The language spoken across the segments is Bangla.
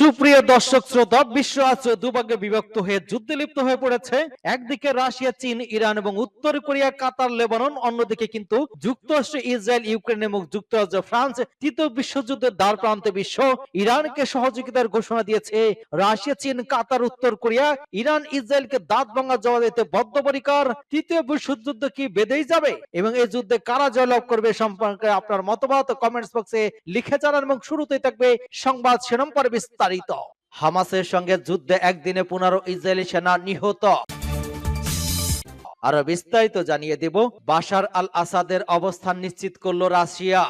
সুপ্রিয় দর্শক শ্রোতা, বিশ্ব আজ দুভাগে বিভক্ত হয়ে যুদ্ধে লিপ্ত হয়ে পড়েছে। একদিকে রাশিয়া, চীন, ইরান এবং উত্তর কোরিয়া, কাতার, লেবানন, অন্যদিকে কিন্তু যুক্তরাষ্ট্র, ইসরায়েল, ইউক্রেন এবং যুক্তরাজ্য, ফ্রান্স তৃতীয় বিশ্বযুদ্ধের দ্বার প্রান্তে বিশ্ব ইরানকে সহযোগিতার ঘোষণা দিয়েছে। রাশিয়া, চীন, কাতার, উত্তর কোরিয়া, ইরান, ইসরায়েলকে দাঁত ভাঙা জবাব দিতে বদ্ধপরিকর। তৃতীয় বিশ্বযুদ্ধ কি বেঁধেই যাবে এবং এই যুদ্ধে কারা জয়লাভ করবে সম্পর্কে আপনার মতামত কমেন্টস বক্সে লিখে জানান এবং শুরুতেই থাকবে সংবাদ শিরোনাম পরে বিস্তারিত। হামাসের সঙ্গে যুদ্ধে একদিনে পনেরো ইসরায়েলি সেনা নিহত। আরও বিস্তারিত জানিয়ে দেব, বাশার আল আসাদের অবস্থান নিশ্চিত করল রাশিয়া।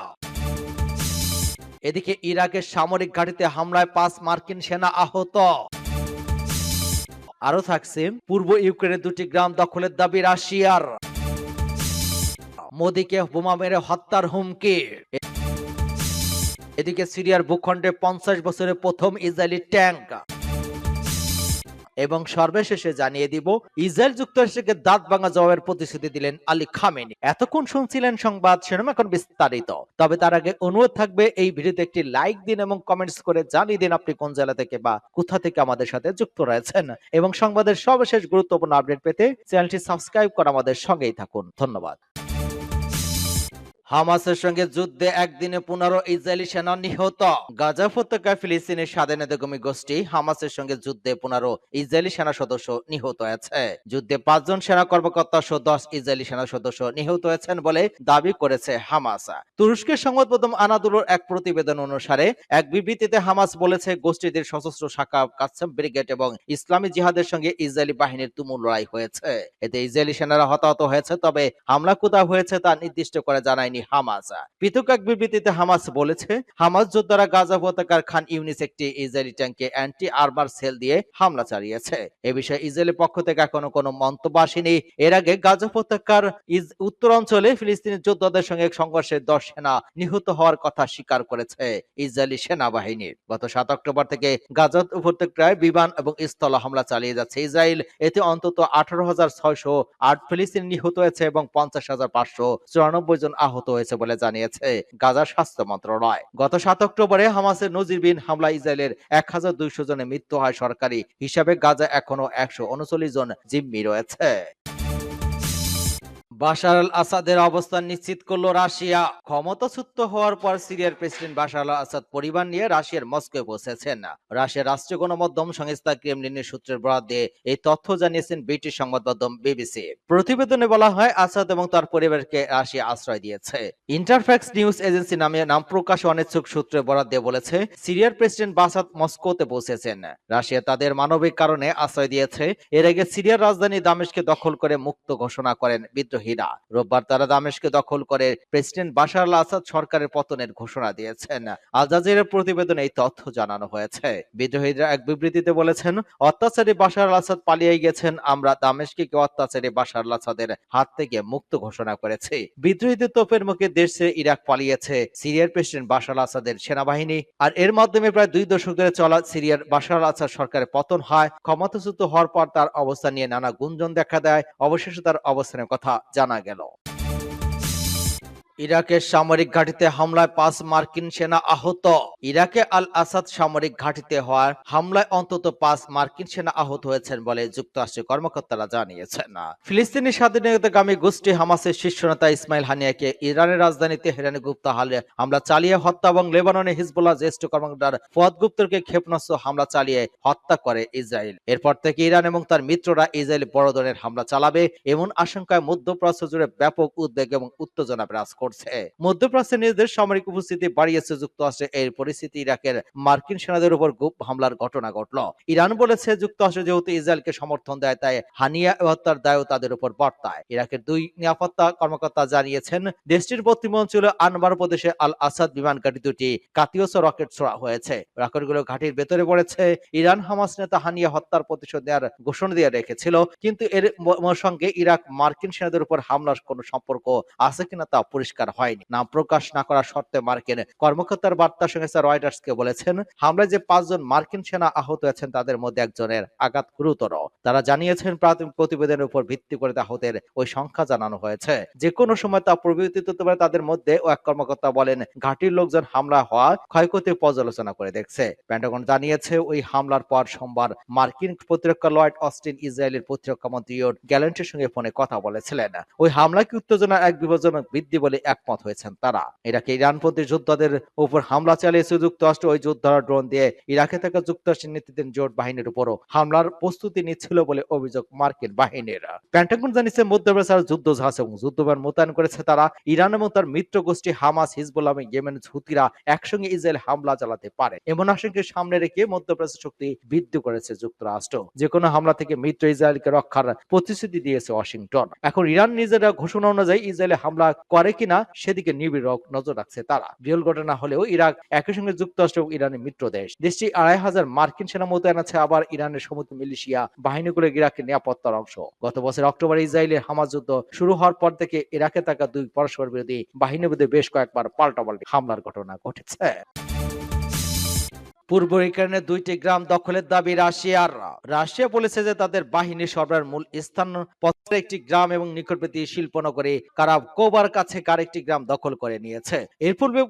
এদিকে ইরাকের সামরিক ঘাঁটিতে হামলায় পাঁচ মার্কিন সেনা আহত। আরও থাকছে, পূর্ব ইউক্রেনের দুটি গ্রাম দখলের দাবি রাশিয়ার। মোদীকে বোমা মেরে হত্যার হুমকি। এদিকে সিরিয়ার ভূখণ্ডে পঞ্চাশ বছরের প্রথম ইসরায়েলি ট্যাঙ্ক এবং সর্বশেষে জানিয়ে দিব, ইসরায়েল যুক্তরাষ্ট্রকে দাঁত ভাঙা জবাবের প্রতিশ্রুতি দিলেন আলী খামেনি। এতক্ষণ শুনছিলেন সংবাদ, শিরোনাম এখন বিস্তারিত। তবে তার আগে অনুরোধ থাকবে, এই ভিডিওতে একটি লাইক দিন এবং কমেন্টস করে জানিয়ে দিন আপনি কোন জেলা থেকে বা কোথা থেকে আমাদের সাথে যুক্ত রয়েছেন। এবং সংবাদের সর্বশেষ গুরুত্বপূর্ণ আপডেট পেতে চ্যানেলটি সাবস্ক্রাইব করে আমাদের সঙ্গেই থাকুন। ধন্যবাদ। হামাসের সঙ্গে যুদ্ধে একদিনে পনেরো ইসরায়েলি সেনা নিহত। গাজা উপত্যকায় ফিলিস্তিনের স্বাধীনতাকর্মী গোষ্ঠী হামাসের সঙ্গে যুদ্ধে পনেরো ইসরায়েলি সেনা সদস্য নিহত হয়েছে। যুদ্ধে পাঁচজন সেনা কর্মকর্তা সহ দশ ইসরায়েলি সেনা সদস্য নিহত হয়েছেন বলে দাবি করেছে হামাস। তুরস্কের সংবাদ মাধ্যম আনাদুলোর এক প্রতিবেদন অনুসারে, এক বিবৃতিতে হামাস বলেছে, গোষ্ঠীটির সশস্ত্র শাখা কাসেম ব্রিগেড এবং ইসলামী জিহাদের সঙ্গে ইসরায়েলি বাহিনীর তুমুল লড়াই হয়েছে। এতে ইসরায়েলি সেনারা হতাহত হয়েছে, তবে হামলা কোথাও হয়েছে তা নির্দিষ্ট করে জানায়নি হামাস। পৃথক এক বিবৃতিতে হামাস বলেছে, হামাস যোদ্ধারা গাজা উপত্যকার খান ইউনিস একটি ইসরায়েলি ট্যাঙ্কে অ্যান্টি আর্মার সেল দিয়ে হামলা চালিয়েছে। এ বিষয়ে ইসরায়েলের পক্ষ থেকে এখনও কোনো মন্তব্য আসেনি। এর আগে গাজা উপত্যকার ইস- উত্তরাঞ্চলে ফিলিস্তিনি যোদ্ধাদের সঙ্গে সংঘর্ষে দশ সেনা নিহত হওয়ার কথা স্বীকার করেছে ইসরায়েলি সেনাবাহিনী। গত সাত অক্টোবর থেকে গাজা উপত্যকায় বিমান এবং স্থল হামলা চালিয়ে যাচ্ছে ইসরায়েল। এতে অন্তত আঠারো হাজার ছয়শো আট ফিলিস্তিনি নিহত হয়েছে এবং পঞ্চাশ হাজার পাঁচশো চুরানব্বই জন আহত হয়েছে বলে জানিয়েছে গাজার স্বাস্থ্য মন্ত্রণালয়। গত সাত অক্টোবরে হামাসের নজির বিন হামলা ইসরায়েলের এক হাজার দুইশো জনের মৃত্যু হয় সরকারি হিসাবে। গাজা এখনও একশো উনচল্লিশ জন জিম্মি রয়েছে। বাশার আল আসাদের অবস্থান নিশ্চিত করল রাশিয়া। ক্ষমতাচ্যুত হওয়ার পর সিরিয়ার প্রেসিডেন্ট বাশার আল আসাদ পরিবার নিয়ে রাশিয়ার মস্কোয় পৌঁছেছেন। রাশিয়ার রাষ্ট্রীয় গণমাধ্যম সংস্থা ক্রেমলিনের সূত্রের বরাদ দিয়ে এই তথ্য জানিয়েছেন ব্রিটিশ সংবাদ মাধ্যম বিবিসি। প্রতিবেদনে বলা হয়, আসাদ এবং তার পরিবারকে রাশিয়া আশ্রয় দিয়েছে। ইন্টারফ্যাক্স নিউজ এজেন্সি নামে নাম প্রকাশ অনিচ্ছুক সূত্রে বরাদ দিয়ে বলেছে, সিরিয়ার প্রেসিডেন্ট বাসাদ মস্কোতে পৌঁছেছেন। রাশিয়া তাদের মানবিক কারণে আশ্রয় দিয়েছে। এর আগে সিরিয়ার রাজধানী দামেশকে দখল করে মুক্ত ঘোষণা করেন বিদ্রোহীরা রোববার তারা দামেশকে দখল করে প্রেসিডেন্ট বাশার আল আসাদ সরকারের পতনের ঘোষণা দিয়েছেন। আল জাজিরের প্রতিবেদনে এই তথ্য জানানো হয়েছে। বিদ্রোহীরা এক বিবৃতিতে বলেছেন, অত্যাচারী বাশার আল আসাদ পালিয়ে গেছেন, আমরা দামেশকে অত্যাচারী বাশার আল আসাদের হাত থেকে মুক্ত ঘোষণা করেছি। বিদ্রোহীদের তোপের মুখে দেশ ইরাক পালিয়েছে সিরিয়ার প্রেসিডেন্ট বাশার আল আসাদের সেনাবাহিনী। আর এর মাধ্যমে প্রায় দুই দশক ধরে চলা সিরিয়ার বাশার আল আসাদ সরকারের পতন হয়। ক্ষমতাচ্যুত হওয়ার পর তার অবস্থান নিয়ে নানা গুঞ্জন দেখা দেয়। অবশেষে তার অবস্থানের কথা জানা গেল। ইরাকের সামরিক ঘাঁটিতে হামলায় পাঁচ মার্কিন সেনা আহত। ইরাকে আল আসাদ সামরিক ঘাঁটিতে হওয়ার হামলায় অন্তত পাঁচ মার্কিন সেনা আহত হয়েছেন বলে যুক্তরাষ্ট্রের কর্মকর্তারা জানিয়েছেন। ফিলিস্তিনি স্বাধীনতাগামী গোষ্ঠী হামাসের শীর্ষ নেতা ইসমাইল হানিয়াকে ইরানের রাজধানী তেহরানে গুপ্ত হালে হামলা চালিয়ে হত্যা এবং লেবাননে হিজবুল্লাহ জ্যেষ্ঠ কর্মকর্তার ফুয়াদ গুপ্তরকে ক্ষেপণাস্ত্র হামলা চালিয়ে হত্যা করে ইসরায়েল। এরপর থেকে ইরান এবং তার মিত্ররা ইসরায়েল বড় ধরনের হামলা চালাবে, এমন আশঙ্কায় মধ্যপ্রাচ্য জুড়ে ব্যাপক উদ্বেগ এবং উত্তেজনা বিরাজ করছে। মধ্যপ্রাচ্যে নিজেদের সামরিক উপস্থিতি বাড়িয়েছে, যুক্তরাষ্ট্রের এই পরিস্থিতি ইরাকের মার্কিন সেনাদের উপর গুপ হামলার ঘটনা ঘটল। ইরান বলেছে, যুক্তরাষ্ট্র যেহেতু ইসরায়েলকে সমর্থন দেয়, তাই হানিয়া হত্যার দায়ও তাদের উপর বর্তায়। ইরাকের দুই নিরাপত্তা কর্মকর্তা জানিয়েছেন, দেশটির পশ্চিম অঞ্চলে আনবার প্রদেশে আল আসাদ বিমান ঘাঁটি দুটি কাতিওস রকেট ছোড়া হয়েছে। রকেটগুলো ঘাঁটির ভেতরে পড়েছে, ইরান হামাস নেতা হানিয়া হত্যার প্রতিশোধ নেওয়ার ঘোষণা দিয়ে রেখেছিল, কিন্তু এর সঙ্গে ইরাক মার্কিন সেনাদের উপর হামলার কোনো সম্পর্ক আছে কিনা তা পরিষ্কার পরিষ্কার হয়নি। নাম প্রকাশ না করার শর্তে মার্কিন কর্মকর্তার বার্তা সংস্থা রয়টার্সকে বলেছেন, হামলায় যে পাঁচজন মার্কিন সেনা আহত হয়েছেন তাদের মধ্যে একজনের আঘাত গুরুতর। তারা জানিয়েছেন, প্রাথমিক প্রতিবেদনের উপর ভিত্তি করে আহতের ওই সংখ্যা জানানো হয়েছে। যে কোনো সময় তা পরিবর্তিত হতে পারে, তাদের মধ্যে ও এক কর্মকর্তা বলেন, ঘাটির লোকজন হামলা হওয়া ক্ষয়ক্ষতির পর্যালোচনা করে দেখছে। প্যান্টাগন জানিয়েছে, ওই হামলার পর সোমবার মার্কিন প্রতিরক্ষা লয়েড অস্টিন ইসরায়েলের প্রতিরক্ষা মন্ত্রী গ্যালেন্টের সঙ্গে ফোনে কথা বলেছিলেন। ওই হামলাকে উত্তেজনার এক বিপজ্জনক বৃদ্ধি বলে একমত হয়েছেন তারা। ইরাকে ইরানপন্থী যোদ্ধাদের উপর হামলা চালিয়েছে যুক্তরাষ্ট্র ওই যোদ্ধারা ড্রোন দিয়ে ইরাকে থাকা যুক্তরাষ্ট্রের নেতৃত্বের জোট বাহিনীর উপরও হামলার প্রস্তুতি নিচ্ছিল বলে অভিযোগ মার্কিন বাহিনীর। প্যান্টাগন জানিয়েছে মধ্যপ্রাচ্যের যুদ্ধ জাহাজ এবং যুদ্ধবিমান মোতায়েন করেছে তারা। ইরান এবং তার মিত্র গোষ্ঠী হামাস, হিজবুল্লাহ এবং ইয়েমেন হুতিরা একসঙ্গে ইসরায়েল হামলা চালাতে পারে। এমন আশঙ্কে সামনে রেখে মধ্যপ্রাচ্য শক্তি বৃদ্ধি করেছে যুক্তরাষ্ট্র। যে কোনো হামলা থেকে মিত্র ইসরায়েলকে রক্ষার প্রতিশ্রুতি দিয়েছে ওয়াশিংটন। এখন ইরান নিজেরা ঘোষণা অনুযায়ী ইসরায়েলে হামলা করে কিনা সেদিকে নিবিড় নজর রাখছে তারা। বিরল ঘটনা হলেও ইরাক একই সঙ্গে যুক্তরাষ্ট্র এবং ইরানের মিত্র দেশ। দেশটি আড়াই হাজার মার্কিন সেনা মোতায়েন আছে আবার ইরানের সমুদ্র মিলিশিয়া বাহিনীগুলো ইরাকের নিরাপত্তার অংশ। গত বছর অক্টোবরে ইসরায়েলের হামাজ যুদ্ধ শুরু হওয়ার পর থেকে ইরাকে থাকা দুই পরস্পর বিরোধী বাহিনীর বিরুদ্ধে বেশ কয়েকবার পাল্টা পাল্টাপাল্টি হামলার ঘটনা ঘটেছে। পূর্ব ইউক্রেনের দুইটি গ্রাম দখলের দাবি রাশিয়ার রাশিয়া বলেছে যে তাদের বাহিনী সরবরাহের মূল স্থান একটি গ্রাম এবং নিকটবর্তী শিল্পনগরী কারাব কোবার কাছে আরেকটি গ্রাম দখল করে নিয়েছে। এর পূর্বে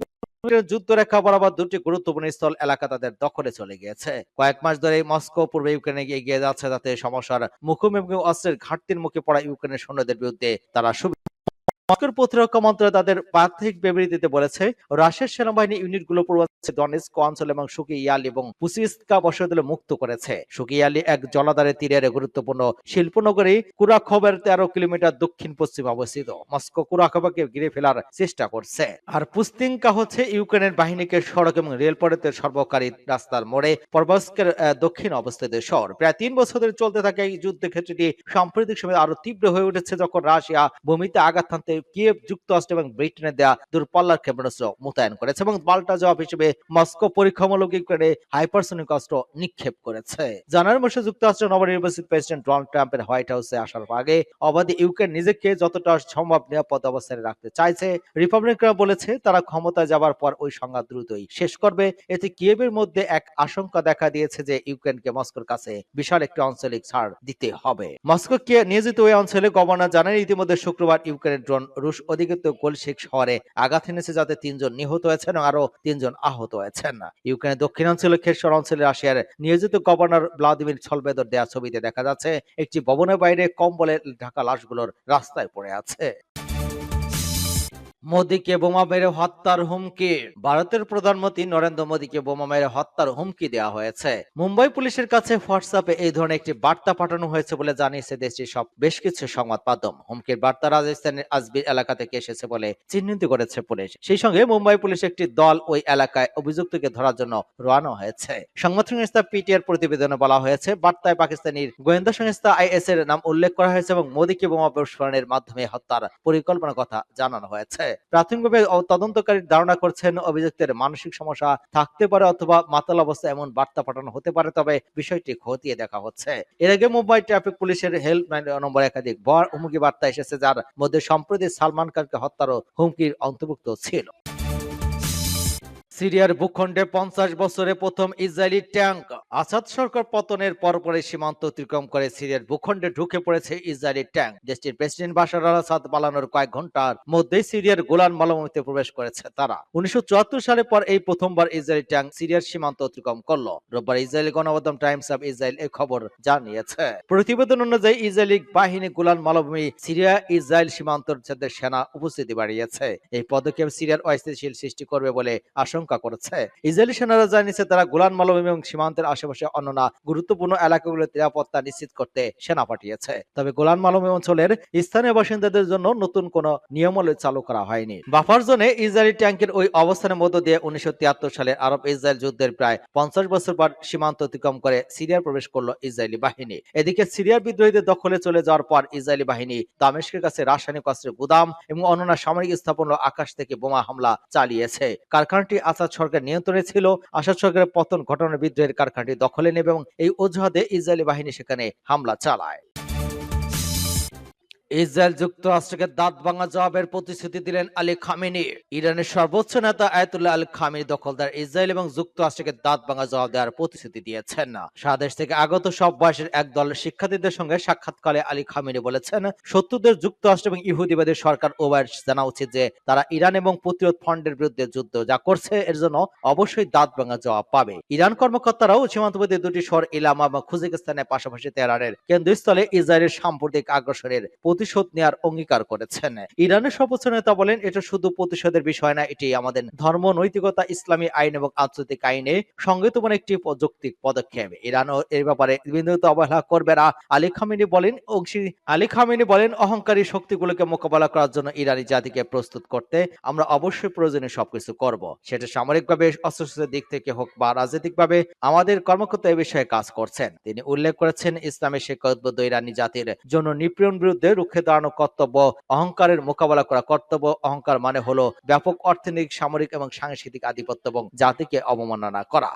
যুদ্ধরেখা বরাবর দুটি গুরুত্বপূর্ণ স্থল এলাকা তাদের দখলে চলে গিয়েছে। কয়েক মাস ধরে মস্কো পূর্ব ইউক্রেনে এগিয়ে যাচ্ছে তাতে সমস্যার মুখোমুখি অস্ত্রের ঘাটতির মুখে পড়া ইউক্রেনের সৈন্যদের বিরুদ্ধে তারা মস্কোর প্রতিরক্ষা মন্ত্রণালয় তাদের প্রাথমিক বিবৃতিতে বলেছে, রাশিয়ার সেনাবাহিনী ইউনিটগুলো পূর্বাঞ্চলে ডনেস্ক, অঞ্চল এবং সুকিয়াল এবং পুসিস্কা বসতিগুলো মুক্ত করেছে। সুকিয়ালি এক জলাধারের তীরের গুরুত্বপূর্ণ শিল্পনগরী কুরাখবের তেরো কিলোমিটার দক্ষিণ পশ্চিম অবস্থিত। মস্কো কুরাখবাকে ঘিরে ফেলার চেষ্টা করছে। আর পুস্তিঙ্কা হচ্ছে ইউক্রেনের বাহিনীকে সড়ক এবং রেলপথে সর্বকারী রাস্তার মোড়ে পর্বস্কের দক্ষিণ অবস্থিত শহর। প্রায় তিন বছর ধরে চলতে থাকা এই যুদ্ধ ক্ষেত্রটি সাম্প্রতিক সময়ে আরও তীব্র হয়ে উঠেছে যখন রাশিয়া ভূমিতে আঘাত হানতে কিয়েভ যুক্তরাষ্ট্র এবং দূরপাল্লার ক্ষেপণাস্ত্র মোতায়েন করেছে এবং পাল্টা জবাব হিসেবে মস্কো পরীক্ষামূলক হাইপারসনিক অস্ত্র নিক্ষেপ করেছে। মাসে নবনির্বাচিত প্রেসিডেন্ট ডোনাল্ড ট্রাম্পের হোয়াইট হাউসে আসার আগে অবাধে ইউক্রেন নিজেকে যতটা সম্ভব নিরাপদ রাখতে চাইছে। রিপাবলিকরা বলেছে তারা ক্ষমতায় যাবার পর ওই সংঘাত দ্রুতই শেষ করবে। এতে কিয়েভের মধ্যে এক আশঙ্কা দেখা দিয়েছে যে ইউক্রেনকে মস্কোর কাছে বিশাল একটি আঞ্চলিক ছাড় দিতে হবে। মস্কো নিয়োজিত ওই অঞ্চলে গভর্নর জানেন, ইতিমধ্যে শুক্রবার ইউক্রেনের ড্রোন রুশ অধিকৃত গোলশিক শহরে আঘাত এনেছে যাতে তিনজন নিহত হয়েছেন আরও তিনজন আহত হয়েছেন। ইউক্রেনের দক্ষিণাঞ্চলে খেরসর অঞ্চলে রাশিয়ার নিয়োজিত গভর্নর ভ্লাদিমির ছলবেদর দেয়া ছবিতে দেখা যাচ্ছে, একটি ভবনের বাইরে কম্বলে ঢাকা লাশগুলোর রাস্তায় পড়ে আছে। মোদীকে বোমা মেরে হত্যার হুমকি। ভারতের প্রধানমন্ত্রী নরেন্দ্র মোদীকে বোমা মেরে হত্যার হুমকি দেওয়া হয়েছে। মুম্বাই পুলিশের কাছে হোয়াটসঅ্যাপে এই ধরনের একটি বার্তা পাঠানো হয়েছে বলে জানিয়েছে দেশটির সব বেশ কিছু সংবাদ মাধ্যম। হুমকির বার্তা রাজস্থানের আজবির এলাকা থেকে এসেছে বলে চিহ্নিত করেছে পুলিশ। সেই সঙ্গে মুম্বাই পুলিশ একটি দল ওই এলাকায় অভিযুক্তকে ধরার জন্য রওনা হয়েছে। সংবাদ সংস্থা পিটিআর প্রতিবেদনে বলা হয়েছে, বার্তায় পাকিস্তানের গোয়েন্দা সংস্থা আইএস এর নাম উল্লেখ করা হয়েছে এবং মোদীকে বোমা বিস্ফোরণের মাধ্যমে হত্যার পরিকল্পনার কথা জানানো হয়েছে। প্রাথমিকভাবে তদন্তকারী ধারণা করছেন অভিযুক্তের মানসিক সমস্যা থাকতে পারে অথবা মাতাল অবস্থা এমন বার্তা পাঠানো হতে পারে, তবে বিষয়টি খতিয়ে দেখা হচ্ছে। এর আগে মুম্বাই ট্রাফিক পুলিশের হেল্পলাইন নম্বর একাধিক বর হুমকি বার্তা এসেছে, যার মধ্যে সম্প্রতি সালমান খানকে হত্যারও হুমকির অন্তর্ভুক্ত ছিল। সিরিয়ার ভূখণ্ডে পঞ্চাশ বছরে প্রথম ইসরায়েলি ট্যাঙ্ক আসাদ সরকার পতনের পরপরই সীমান্ত অতিক্রম করে সিরিয়ার ভূখণ্ডে ঢুকে পড়েছে ইসরায়েলি ট্যাঙ্ক দেশটির প্রেসিডেন্ট বাশার আল আসাদ পালানোর কয়েক ঘণ্টার মধ্যেই সিরিয়ার গোলান মালভূমিতে প্রবেশ করেছে তারা। উনিশশো সালের পর এই প্রথমবার ইসরায়েলি ট্যাঙ্ক সিরিয়ার সীমান্ত অতিক্রম করল। রোববার ইসরায়েলি গণমাধ্যম টাইমস অব ইসরায়েল এই খবর জানিয়েছে। প্রতিবেদন অনুযায়ী ইসরায়েলি বাহিনী গোলান মালভূমি সিরিয়া ইসরায়েল সীমান্ত সেনা উপস্থিতি বাড়িয়েছে। এই পদক্ষেপ সিরিয়ার অস্থিতিশীল সৃষ্টি করবে বলে আশঙ্কা আশঙ্কা করেছে। ইসরায়েলি সেনারা জানিয়েছে, তারা গোলান মালভূমি এবং সীমান্তের আশেপাশে অন্যান্য গুরুত্বপূর্ণ এলাকাগুলোর নিরাপত্তা নিশ্চিত করতে সেনা পাঠিয়েছে। তবে গোলান মালভূমি অঞ্চলের স্থানীয় বাসিন্দাদের জন্য নতুন কোন নিয়মাবলী চালু করা হয়নি। বাফার জোনে ইসরায়েলি ট্যাঙ্কের ওই অবস্থানের মধ্য দিয়ে উনিশশো সালে আরব ইসরায়েল যুদ্ধের প্রায় পঞ্চাশ বছর পর সীমান্ত অতিক্রম করে সিরিয়ার প্রবেশ করল ইসরায়েলি বাহিনী। এদিকে সিরিয়ার বিদ্রোহীদের দখলে চলে যাওয়ার পর ইসরায়েলি বাহিনী দামেস্কের কাছে রাসায়নিক অস্ত্রের গুদাম এবং অন্যান্য সামরিক স্থাপন আকাশ থেকে বোমা হামলা চালিয়েছে। কারখানাটি আসাদ সরকার নিয়ন্ত্রণে ছিল। আসাদ সরকারের পতন ঘটনা বিদ্রোহের কারখানাটি দখলে নেবে এবং এই অজুহাতে ইসরায়েলি বাহিনী সেখানে হামলা চালায়। ইসরায়েল যুক্তরাষ্ট্রকে দাঁত ভাঙা জবাবের প্রতিশ্রুতি দিলেন আলী খামেনি। ইরানের সর্বোচ্চ নেতা আয়াতুল্লাহ আল খামেনি দখলদার ইসরায়েল এবং যুক্তরাষ্ট্রকে দাঁত ভাঙা জবাব দেওয়ার প্রতিশ্রুতি দিয়েছেন। না স্বদেশ থেকে আগত সব বয়সের এক দলের শিক্ষার্থীদের সঙ্গে সাক্ষাৎকালে আলী খামেনি বলেছেন, শত্রুদের যুক্তরাষ্ট্র এবং ইহুদিবাদী সরকার ওভার জানা উচিত যে তারা ইরান এবং প্রতিরোধ ফ্রন্টের বিরুদ্ধে যুদ্ধ যা করছে, এর জন্য অবশ্যই দাঁত ভাঙা জবাব পাবে। ইরান কর্মকর্তারাও সীমান্তবর্তী দুটি শহর ইলামা এবং খুজিকিস্তানের পাশাপাশি তেহরানের কেন্দ্রস্থলে ইসরায়েলের সাম্প্রতিক আগ্রাসনের প্রতিশোধ নেওয়ার অঙ্গীকার করেছেন। ইরানের সর্বোচ্চ নেতা বলেন, এটা শুধু প্রতিশোধের বিষয় না, এটি আমাদের ধর্ম, নৈতিকতা, ইসলামী আইন এবং আন্তর্জাতিক আইনে সংগতমান একটি যৌক্তিক পদক্ষেপ। ইরানও এর ব্যাপারে বিন্দুতে অবহেলা করবে না। আলী খামিনি বলেন, অংশী আলী খামিনি বলেন, অহংকারী শক্তিগুলোকে মোকাবেলা করার জন্য ইরানি জাতিকে প্রস্তুত করতে আমরা অবশ্যই প্রয়োজনীয় সবকিছু করব। সেটা সামরিকভাবে, অস্ত্রশস্ত্রের দিক থেকে হোক বা রাজনৈতিকভাবে আমাদের কর্মকর্তা এ বিষয়ে কাজ করছেন। তিনি উল্লেখ করেছেন ইসলামের শিক্ষাউদ্বুদ্ধ ইরানি জাতির জন্য নিপীড়ন বিরুদ্ধে রুখে দাঁড়ানো কর্তব্য, অহংকারের মোকাবেলা করা কর্তব্য। অহংকার মানে হলো ব্যাপক অর্থনৈতিক, সামরিক এবং সাংস্কৃতিক আধিপত্য এবং জাতিকে অবমাননা করা।